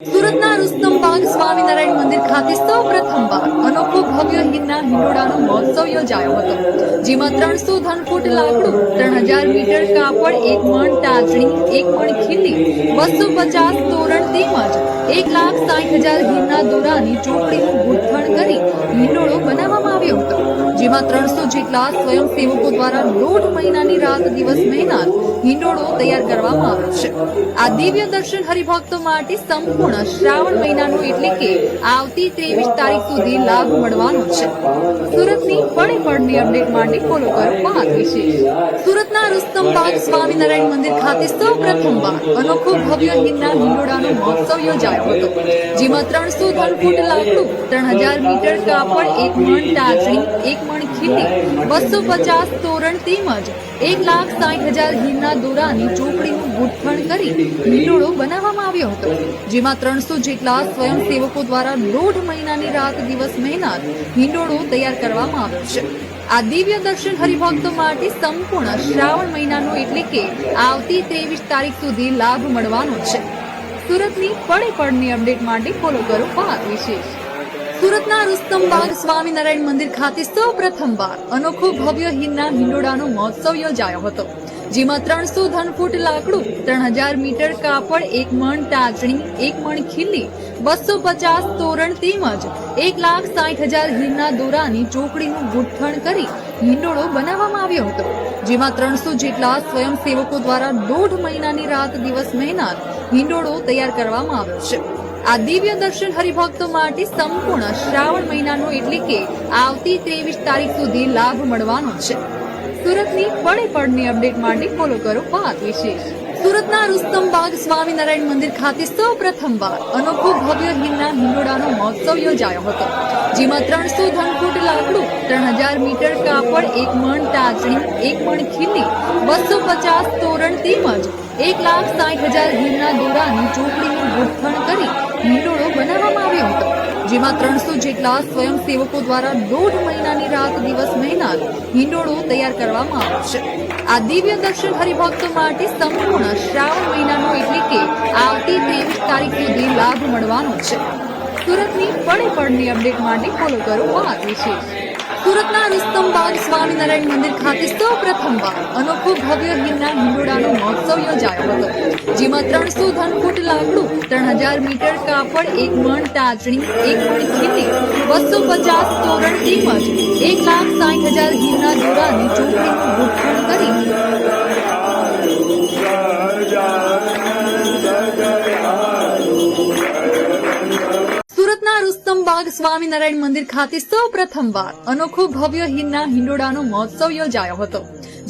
સુરતના રુસ્તમબાગ સ્વામિનારાયણ મંદિર ખાતે સૌ પ્રથમવાર અનોખો ભવ્ય હિન્ના હિંડોળાનો મહોત્સવ યોજાયો હતો, જેમાં ત્રણસો ધનફૂટ લાકડું, ત્રણ હજાર મીટર કાપડ, એક મણ ટાચણી, એક મણ ખીલી બસો પચાસ તોરણ તેમજ એક લાખ સાઠ હજાર હિરના દોરાની ચોપડીનું ગૂંથણ કરી હિંડોળો બનાવવામાં આવ્યો હતો. જેમાં ત્રણસો જેટલા સ્વયંસેવકો દ્વારા દોઢ મહિનાની રાત દિવસ મહેનત હિંડોળો તૈયાર કરવામાં આવ્યો છે. આ દિવ્ય દર્શન હરિભક્તો માટે સંપૂર્ણ શ્રાવણ મહિનાનો એટલે કે આવતી ત્રેવીસ તારીખ સુધી લાભ મળવાનો છે. સુરતની પડે પડની અપડેટ માટે ફોલો કરો વાત વિશેષ. સુરતના રુસ્તમબાગ સ્વામિનારાયણ મંદિર ખાતે સૌ પ્રથમવાર અનોખો ભવ્ય હિંદના હિંડોળાનો મહોત્સવ યોજાયો હતો, જેમાં ત્રણસો ધનફૂટ લાકડું, ત્રણ હજાર મીટર કાપડ, એક મણ ટાચણી એક મણ ખીલી. બસો પચાસ તોરણ તેમજ એક લાખ સાઠ હજાર ગીરના દોરાની ચોકડીનું ગૂંથણ કરી હિંડોળો બનાવવામાં આવ્યો હતો, જેમાં ત્રણસો જેટલા સ્વયંસેવકો દ્વારા દોઢ મહિનાની રાત દિવસ મહેનત હિંડોળો તૈયાર કરવામાં આવ્યો છે. આ દિવ્ય દર્શન હરિભક્તો માટે સંપૂર્ણ શ્રાવણ મહિનાનો એટલે કે આવતી ત્રેવીસ તારીખ સુધી લાભ મળવાનો છે. સુરતની પડે પડની અપડેટ માટે ફોલો કરો પાક વિશેષ. સુરતના રુસ્તમબાગ સ્વામિનારાયણ મંદિર ખાતે સૌ પ્રથમવાર અનોખો ભવ્ય હિન્ના હિંડોળાનો મહોત્સવ યોજાયો હતો, જેમાં ત્રણસો ધનફૂટ લાકડું, ત્રણ હજાર મીટર કાપડ, એક મણ ટાચણી, એક મણ ખીલી બસો પચાસ તોરણ તેમજ એક લાખ સાઠ હજાર હિરના દોરાની ચોકડીનું ગૂંથણ કરી હિંડોળો બનાવવામાં આવ્યો હતો, જેમાં ત્રણસો જેટલા સ્વયંસેવકો દ્વારા દોઢ મહિનાની રાત દિવસ મહેનત હિંડોળો તૈયાર કરવામાં આવ્યો છે. આ દિવ્ય દર્શન હરિભક્તો માટે સંપૂર્ણ શ્રાવણ મહિનાનો એટલે કે આવતી ત્રેવીસ તારીખ સુધી લાભ મળવાનો છે. સુરતની પડે પડની અપડેટ માટે ફોલો કરો વાત વિશેષ. સુરતના રુસ્તમબાગ સ્વામિનારાયણ મંદિર ખાતે સૌ પ્રથમવાર અનોખો ભવ્ય હિન્ના હિંડોળાનો મહોત્સવ યોજાયો હતો, જેમાં ત્રણસો ધનફૂટ લાકડું, ત્રણ હજાર મીટર કાપડ, એક મણ ટાચણી એક મણ ખીલી બસો પચાસ તોરણ તેમજ એક લાખ સાઠ હજાર હિરના દોરાની ચોપડીનું ગૂંથણ કરી હિંડોળો બનાવવામાં આવ્યો હતો, જેમાં ત્રણસો જેટલા સ્વયંસેવકો દ્વારા દોઢ મહિનાની રાત દિવસ મહેનત હિંડોળો તૈયાર કરવામાં આવ્યો છે. આ દિવ્ય દર્શન હરિભક્તો માટે સંપૂર્ણ શ્રાવણ મહિનાનો એટલે કે આવતી ત્રેવીસ તારીખ સુધી લાભ મળવાનો છે. સુરતની પડે પડની અપડેટ માટે ફોલો કરો વાત વિશેષ સુરતના રુસ્તમબાગ સ્વામિનારાયણ મંદિર ખાતે સૌ પ્રથમવાર અનોખો ભવ્ય હિન્ના હિંડોળાનો મહોત્સવ યોજાયો હતો, જેમાં ત્રણસો ધનફૂટ લાકડું, ત્રણ હજાર મીટર કાપડ, એક મણ ટાચણી એક મણ ખીલી બસો પચાસ તોરણ તેમજ એક લાખ સાઠ હજાર ગીરના દોરાની ચોકડીનું રુસ્તમબાગ સ્વામિનારાયણ મંદિર ખાતે સૌ પ્રથમવાર અનોખો ભવ્ય હિરના હિંડોળાનો મહોત્સવ યોજાયો હતો,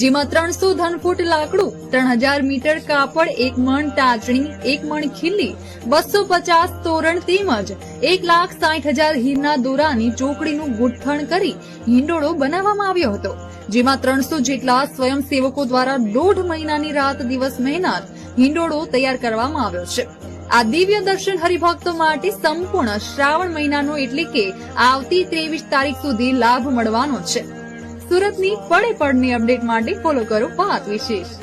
જેમાં ત્રણસો ધનફૂટ લાકડું, ત્રણ હજાર મીટર કાપડ, એક મણ ટાચણી, એક મણ ખીલી બસો પચાસ તોરણ તેમજ એક લાખ સાઠ હજાર હીરના દોરાની ચોકડીનું ગૂંથણ કરી હિંડોળો બનાવવામાં આવ્યો હતો, જેમાં ત્રણસો જેટલા સ્વયંસેવકો દ્વારા દોઢ મહિનાની રાત દિવસ મહેનત હિંડોળો તૈયાર કરવામાં આવ્યો છે. આ દિવ્ય દર્શન હરિભક્તો માટે સંપૂર્ણ શ્રાવણ મહિનાનો એટલે કે આવતી ત્રેવીસ તારીખ સુધી લાભ મળવાનો છે. સુરતની પડે પડની અપડેટ માટે ફોલો કરો વાત વિશેષ.